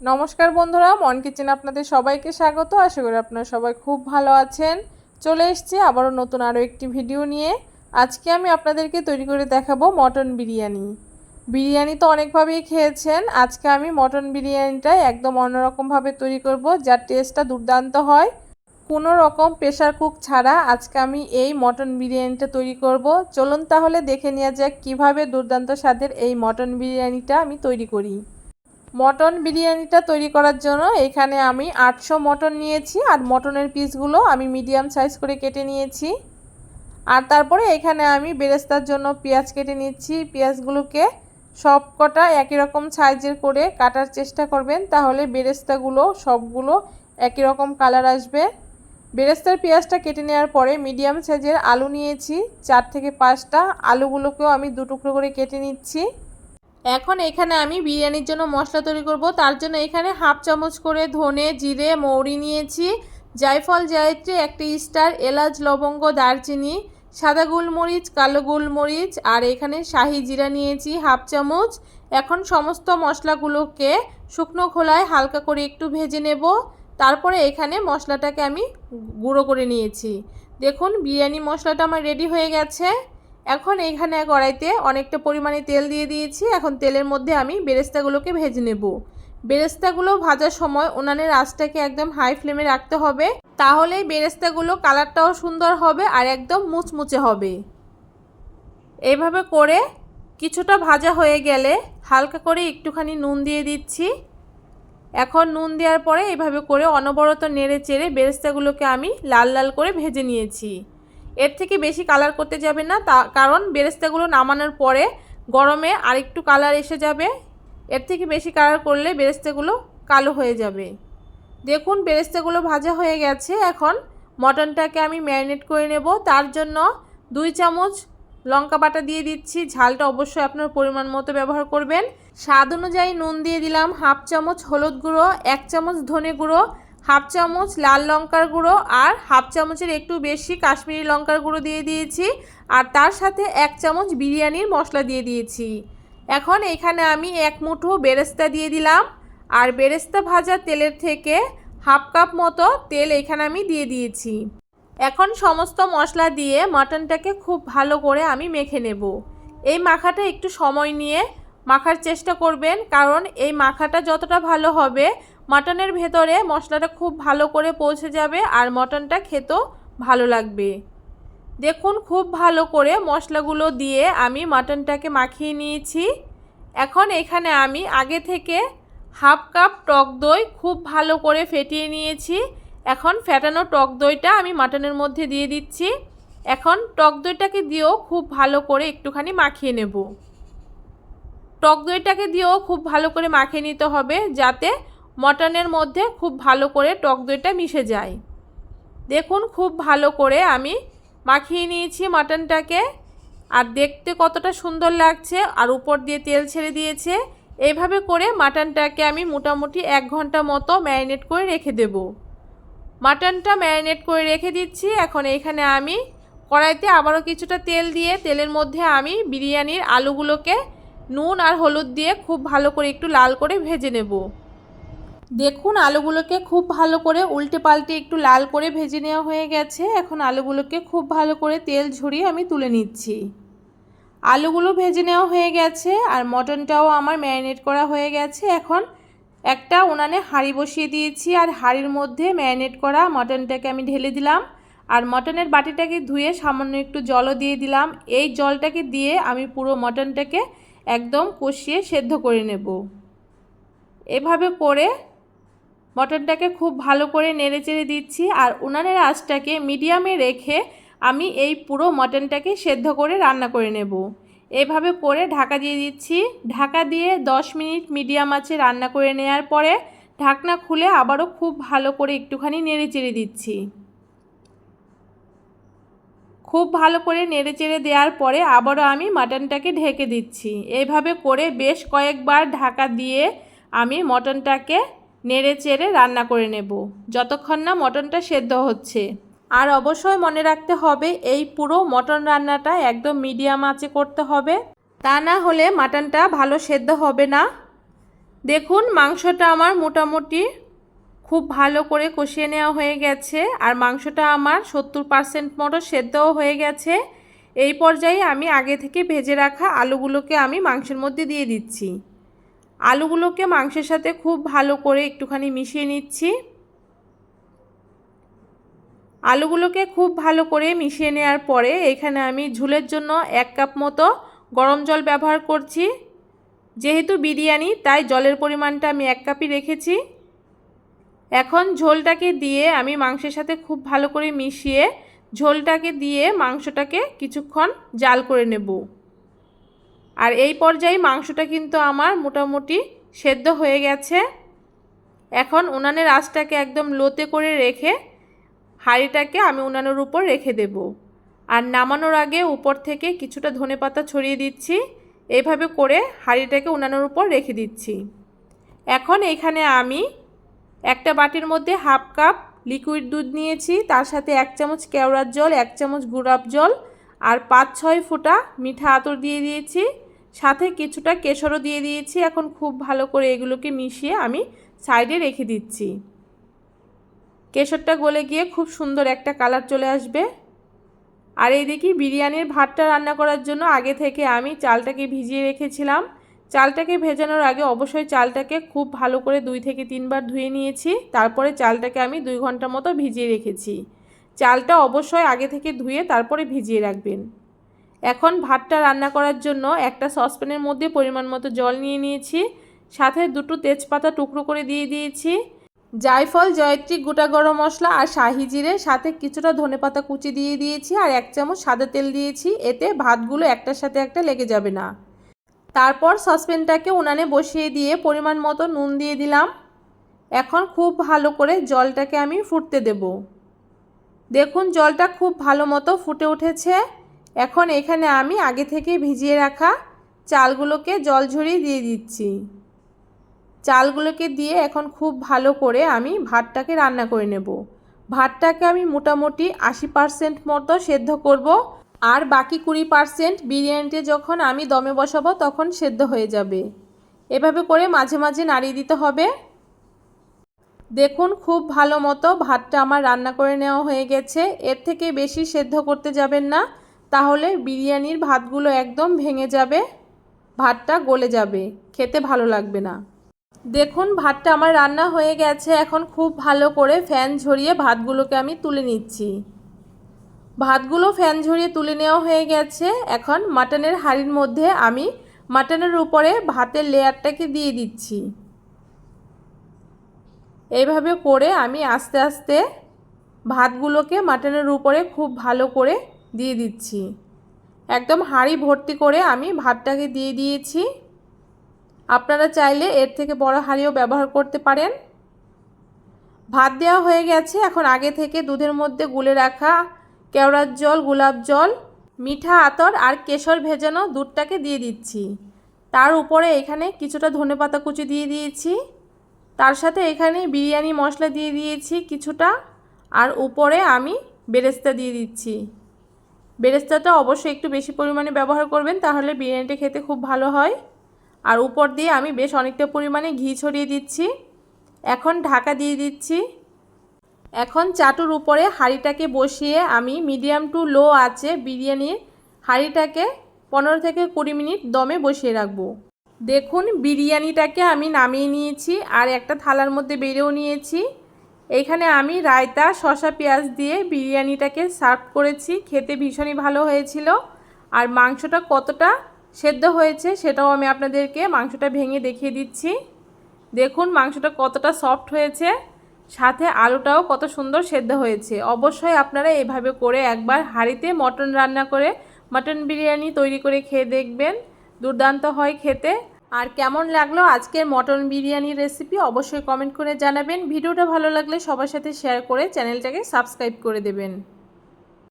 নমস্কার বন্ধুরা, মন কিচেন আপনাদের সবাইকে স্বাগত। আশা করি আপনারা সবাই খুব ভালো আছেন। চলে এসেছি আবারও নতুন আরও একটি ভিডিও নিয়ে। আজকে আমি আপনাদেরকে তৈরি করে দেখাবো মটন বিরিয়ানি। বিরিয়ানি তো অনেকভাবেই খেয়েছেন, আজকে আমি মটন বিরিয়ানিটা একদম অন্যরকমভাবে তৈরি করব, যার টেস্টটা দুর্দান্ত হয়। কোনো রকম প্রেশার কুক ছাড়া আজকে আমি এই মটন বিরিয়ানিটা তৈরি করব। চলুন তাহলে দেখে নেওয়া যাক কীভাবে দুর্দান্ত স্বাদের এই মটন বিরিয়ানিটা আমি তৈরি করি। মটন বিরিয়ানিটা তৈরি করার জন্য এখানে আমি আটশো মটন নিয়েছি আর মটনের পিসগুলো আমি মিডিয়াম সাইজ করে কেটে নিয়েছি। আর তারপরে এখানে আমি বেরেস্তার জন্য পেঁয়াজ কেটে নিচ্ছি। পেঁয়াজগুলোকে সব কটা একই রকম সাইজের করে কাটার চেষ্টা করবেন, তাহলে বেরেস্তাগুলো সবগুলো একই রকম কালার আসবে। বেরেস্তার পেঁয়াজটা কেটে নেওয়ার পরে মিডিয়াম সাইজের আলু নিয়েছি, চার থেকে পাঁচটা। আলুগুলোকেও আমি দু টুকরো করে কেটে নিচ্ছি। এখন এখানে আমি বিরিয়ানির জন্য মশলা তৈরি করব। তার জন্য এখানে হাফ চামচ করে ধনে, জিরে, মৌরি নিয়েছি। জায়ফল, জায়ত্রী, একটি স্টার, এলাচ, লবঙ্গ, দারচিনি, সাদা গোলমরিচ, কালো গোলমরিচ, আর এখানে শাহি জিরা নিয়েছি হাফ চামচ। এখন সমস্ত মশলাগুলোকে শুকনো খোলায় হালকা করে একটু ভেজে নেব। তারপরে এখানে মশলাটাকে আমি গুঁড়ো করে নিয়েছি। দেখুন, বিরিয়ানি মশলাটা আমার রেডি হয়ে গেছে। এখন এখানে কড়াইতে অনেকটা পরিমাণে তেল দিয়ে দিয়েছি। এখন তেলের মধ্যে আমি বেরেস্তাগুলোকে ভেজে নেব। বেরেস্তাগুলো ভাজার সময় উনানের আঁচটাকে একদম হাই ফ্লেমে রাখতে হবে। তাহলে বেরেস্তাগুলো কালারটাও সুন্দর হবে আর একদম মুচমুচে হবে। এইভাবে করে কিছুটা ভাজা হয়ে গেলে হালকা করে একটুখানি নুন দিয়ে দিচ্ছি। এখন নুন দেওয়ার পরে এভাবে করে অনবরত নেড়ে চেড়ে বেরেস্তাগুলোকে আমি লাল লাল করে ভেজে নিয়েছি। এর থেকে বেশি কালার করতে যাবে না, তা কারণ বেরেস্তাগুলো নামানোর পরে গরমে আরেকটু কালার এসে যাবে। এর থেকে বেশি কালার করলে বেরেস্তাগুলো কালো হয়ে যাবে। দেখুন, বেরেস্তাগুলো ভাজা হয়ে গেছে। এখন মটনটাকে আমি ম্যারিনেট করে নেব। তার জন্য দুই চামচ লঙ্কা বাটা দিয়ে দিচ্ছি। ঝালটা অবশ্যই আপনার পরিমাণ মতো ব্যবহার করবেন। স্বাদ অনুযায়ী নুন দিয়ে দিলাম। হাফ চামচ হলুদ গুঁড়ো, এক চামচ ধনে গুঁড়ো হাফ চামচ লাল লঙ্কার গুঁড়ো আর হাফ চামচের একটু বেশি কাশ্মীরি লঙ্কার গুঁড়ো দিয়ে দিয়েছি। আর তার সাথে এক চামচ বিরিয়ানির মশলা দিয়ে দিয়েছি। এখন এখানে আমি এক মুঠো বেরেস্তা দিয়ে দিলাম। আর বেরেস্তা ভাজা তেলের থেকে হাফ কাপ মতো তেল এখানে আমি দিয়ে দিয়েছি। এখন সমস্ত মশলা দিয়ে মাটনটাকে খুব ভালো করে আমি মেখে নেব। এই মাখাটা একটু সময় নিয়ে মাখার চেষ্টা করবেন, কারণ এই মাখাটা যতটা ভালো হবে, মাটনের ভেতরে মশলাটা খুব ভালো করে পৌঁছে যাবে আর মটনটা খেতেও ভালো লাগবে। দেখুন, খুব ভালো করে মশলাগুলো দিয়ে আমি মাটনটাকে মাখিয়ে নিয়েছি। এখন এখানে আমি আগে থেকে হাফ কাপ টক দই খুব ভালো করে ফেটিয়ে নিয়েছি। এখন ফেটানো টক দইটা আমি মাটনের মধ্যে দিয়ে দিচ্ছি। এখন টক দইটাকে দিয়েও খুব ভালো করে একটুখানি মাখিয়ে নেব। টক দইটাকে দিয়েও খুব ভালো করে মাখিয়ে নিতে হবে যাতে মটনের মধ্যে খুব ভালো করে টক দইটা মিশে যায়। দেখুন খুব ভালো করে আমি মাখিয়ে নিয়েছি মাটনটাকে। আর দেখতে কতটা সুন্দর লাগছে। আর উপর দিয়ে তেল ছেড়ে দিয়েছে। এইভাবে করে মাটনটাকে আমি মোটামুটি এক ঘণ্টা মতো ম্যারিনেট করে রেখে দেব। মাটনটা ম্যারিনেট করে রেখে দিচ্ছি। এখন এখানে আমি কড়াইতে আবারও কিছুটা তেল দিয়ে তেলের মধ্যে আমি বিরিয়ানির আলুগুলোকে নুন আর হলুদ দিয়ে খুব ভালো করে একটু লাল করে ভেজে নেব। দেখুন, আলুগুলোকে খুব ভালো করে উল্টে পাল্টে একটু লাল করে ভেজে নেওয়া হয়ে গেছে। এখন আলুগুলোকে খুব ভালো করে তেল ঝরিয়ে আমি তুলে নিচ্ছি। আলুগুলো ভেজে নেওয়া হয়ে গেছে আর মটনটাও আমার ম্যারিনেট করা হয়ে গেছে। এখন একটা উনানে হাঁড়ি বসিয়ে দিয়েছি আর হাঁড়ির মধ্যে ম্যারিনেট করা মটনটাকে আমি ঢেলে দিলাম। আর মটনের বাটিটাকে ধুয়ে সামান্য একটু জলও দিয়ে দিলাম। এই জলটাকে দিয়ে আমি পুরো মটনটাকে একদম কষিয়ে সেদ্ধ করে নেব। এভাবে করে মটনটাকে খুব ভালো করে নেড়ে চেড়ে দিচ্ছি আর উনানের আঁচটাকে মিডিয়ামে রেখে আমি এই পুরো মটনটাকে সেদ্ধ করে রান্না করে নেব। এভাবে করে ঢাকা দিয়ে দিচ্ছি। ঢাকা দিয়ে 10 মিনিট মিডিয়াম আঁচে রান্না করে নেওয়ার পরে ঢাকনা খুলে আবারও খুব ভালো করে একটুখানি নেড়ে চেড়ে দিচ্ছি। খুব ভালো করে নেড়ে চেড়ে দেওয়ার পরে আবারও আমি মাটনটাকে ঢেকে দিচ্ছি। এইভাবে করে বেশ কয়েকবার ঢাকা দিয়ে আমি মটনটাকে নেড়ে চেড়ে রান্না করে নেব, যতক্ষণ না মটনটা সেদ্ধ হচ্ছে। আর অবশ্যই মনে রাখতে হবে, এই পুরো মটন রান্নাটা একদম মিডিয়াম আঁচে করতে হবে। তা না হলে মাটনটা ভালো সেদ্ধ হবে না। দেখুন, মাংসটা আমার মোটামুটি খুব ভালো করে কষিয়ে নেওয়া হয়ে গেছে আর মাংসটা আমার সত্তর পার্সেন্ট মতো সেদ্ধও হয়ে গেছে। এই পর্যায়ে আমি আগে থেকে ভেজে রাখা আলুগুলোকে আমি মাংসের মধ্যে দিয়ে দিচ্ছি। আলুগুলোকে মাংসের সাথে খুব ভালো করে একটুখানি মিশিয়ে নিচ্ছি। আলুগুলোকে খুব ভালো করে মিশিয়ে নেওয়ার পরে এখানে আমি ঝুলের জন্য এক কাপ মতো গরম জল ব্যবহার করছি। যেহেতু বিরিয়ানি, তাই জলের পরিমাণটা আমি এক কাপই রেখেছি। এখন ঝোলটাকে দিয়ে আমি মাংসের সাথে খুব ভালো করে মিশিয়ে ঝোলটাকে দিয়ে মাংসটাকে কিছুক্ষণ জাল করে নেব। আর এই পর্যায়ে মাংসটা কিন্তু আমার মোটামুটি সেদ্ধ হয়ে গেছে। এখন উনানের আঁচটাকে একদম লোতে করে রেখে হাঁড়িটাকে আমি উনানের উপর রেখে দেব। আর নামানোর আগে উপর থেকে কিছুটা ধনে পাতা ছড়িয়ে দিচ্ছি। এইভাবে করে হাঁড়িটাকে উনানের উপর রেখে দিচ্ছি। এখন এখানে আমি একটা বাটির মধ্যে হাফ কাপ লিকুইড দুধ নিয়েছি, তার সাথে এক চামচ কেওড়ার জল, এক চামচ গুড়াব জল আর পাঁচ ছয় ফোঁটা মিঠা আতর দিয়ে দিয়েছি। সাথে কিছুটা কেশরও দিয়ে দিয়েছি। এখন খুব ভালো করে এগুলোকে মিশিয়ে আমি সাইডে রেখে দিচ্ছি। কেশরটা গলে গিয়ে খুব সুন্দর একটা কালার চলে আসবে। আর এই দেখি বিরিয়ানির ভাতটা রান্না করার জন্য আগে থেকে আমি চালটাকে ভিজিয়ে রেখেছিলাম। চালটাকে ভেজানোর আগে অবশ্যই চালটাকে খুব ভালো করে দুই থেকে তিনবার ধুয়ে নিয়েছি। তারপরে চালটাকে আমি দুই ঘণ্টা মতো ভিজিয়ে রেখেছি। চালটা অবশ্যই আগে থেকে ধুয়ে তারপরে ভিজিয়ে রাখবেন। এখন ভাতটা রান্না করার জন্য একটা সসপ্যানের মধ্যে পরিমাণ মতো জল নিয়ে নিয়েছি। সাথে দুটো তেজপাতা টুকরো করে দিয়ে দিয়েছি। জায়ফল, জয়ত্রী, গোটা গরম মশলা আর শাহি জিরে, সাথে কিছুটা ধনেপাতা কুচি দিয়ে দিয়েছি আর এক চামচ সাদা তেল দিয়েছি। এতে ভাতগুলো একটার সাথে একটা লেগে যাবে না। তারপর সসপ্যানটাকে উনানে বসিয়ে দিয়ে পরিমাণ মতো নুন দিয়ে দিলাম। এখন খুব ভালো করে জলটাকে আমি ফুটতে দেব। দেখুন, জলটা খুব ভালো মতো ফুটে উঠেছে। এখন এখানে আমি আগে থেকে ভিজিয়ে রাখা চালগুলোকে জল ঝরিয়ে দিয়ে দিচ্ছি। চালগুলোকে দিয়ে এখন খুব ভালো করে আমি ভাতটাকে রান্না করে নেব। ভাতটাকে আমি মোটামুটি আশি পারসেন্ট মতো সেদ্ধ করব। আর বাকি কুড়ি পারসেন্ট বিরিয়ানিতে যখন আমি দমে বসাবো, তখন সেদ্ধ হয়ে যাবে। এভাবে করে মাঝে মাঝে নাড়িয়ে দিতে হবে। দেখুন, খুব ভালো মতো ভাতটা আমার রান্না করে নেওয়া হয়ে গেছে। এর থেকে বেশি সেদ্ধ করতে যাবেন না। তাহলে বিরিয়ানির ভাতগুলো একদম ভেঙে যাবে। ভাতটা গলে যাবে। খেতে ভালো লাগবে না। দেখুন, ভাতটা আমার রান্না হয়ে গেছে। এখন খুব ভালো করে ফ্যান ঝরিয়ে ভাতগুলোকে আমি তুলে নিচ্ছি। ভাতগুলো ফ্যান ঝরিয়ে তুলে নেওয়া হয়ে গেছে। এখন মাটনের হাঁড়ির মধ্যে আমি মাটনের উপরে ভাতের লেয়ারটাকে দিয়ে দিচ্ছি। এইভাবে করে আমি আস্তে আস্তে ভাতগুলোকে মাটনের উপরে খুব ভালো করে দিয়ে দিচ্ছি। একদম হাঁড়ি ভর্তি করে আমি ভাতটাকে দিয়ে দিয়েছি। আপনারা চাইলে এর থেকে বড় হাঁড়িও ব্যবহার করতে পারেন। ভাত দেওয়া হয়ে গেছে। এখন আগে থেকে দুধের মধ্যে গুলে রাখা কেওড়ার জল, গোলাপ জল, মিঠা আতর আর কেশর ভেজানো দুধটাকে দিয়ে দিচ্ছি। তার উপরে এখানে কিছুটা ধনেপাতা কুচি দিয়ে দিয়েছি। তার সাথে এখানে বিরিয়ানি মশলা দিয়ে দিয়েছি কিছুটা। আর উপরে আমি বেরেস্তা দিয়ে দিচ্ছি। বেরেস্তাটা অবশ্যই একটু বেশি পরিমাণে ব্যবহার করবেন, তাহলে বিরিয়ানিটা খেতে খুব ভালো হয়। আর উপর দিয়ে আমি বেশ অনেকটা পরিমাণে ঘি ছড়িয়ে দিচ্ছি। এখন ঢাকা দিয়ে দিচ্ছি। এখন চাটুর উপরে হাঁড়িটাকে বসিয়ে আমি মিডিয়াম টু লো আছে বিরিয়ানির হাঁড়িটাকে পনেরো থেকে কুড়ি মিনিট দমে বসিয়ে রাখব। দেখুন বিরিয়ানিটাকে আমি নামিয়ে নিয়েছি আর একটা থালার মধ্যে বেড়েও নিয়েছি। এখানে আমি রায়তা শশা পেঁয়াজ দিয়ে বিরিয়ানিটাকে সার্ভ করেছি। খেতে ভীষণই ভালো হয়েছিল আর মাংসটা কতটা সেদ্ধ হয়েছে সেটাও আমি আপনাদেরকে মাংসটা ভেঙে দেখিয়ে দিচ্ছি। দেখুন মাংসটা কতটা সফট হয়েছে। সাথে আলুটাও কত সুন্দর সেদ্ধ হয়েছে। অবশ্যই আপনারা এভাবে করে একবার হাঁড়িতে মটন রান্না করে মটন বিরিয়ানি তৈরি করে খেয়ে দেখবেন। দুর্দান্ত হয় খেতে। আর কেমন লাগল আজকের মটন বিরিয়ানির রেসিপি অবশ্যই কমেন্ট করে জানাবেন। ভিডিওটা ভালো লাগলে সবার সাথে শেয়ার করে চ্যানেলটাকে সাবস্ক্রাইব করে দেবেন।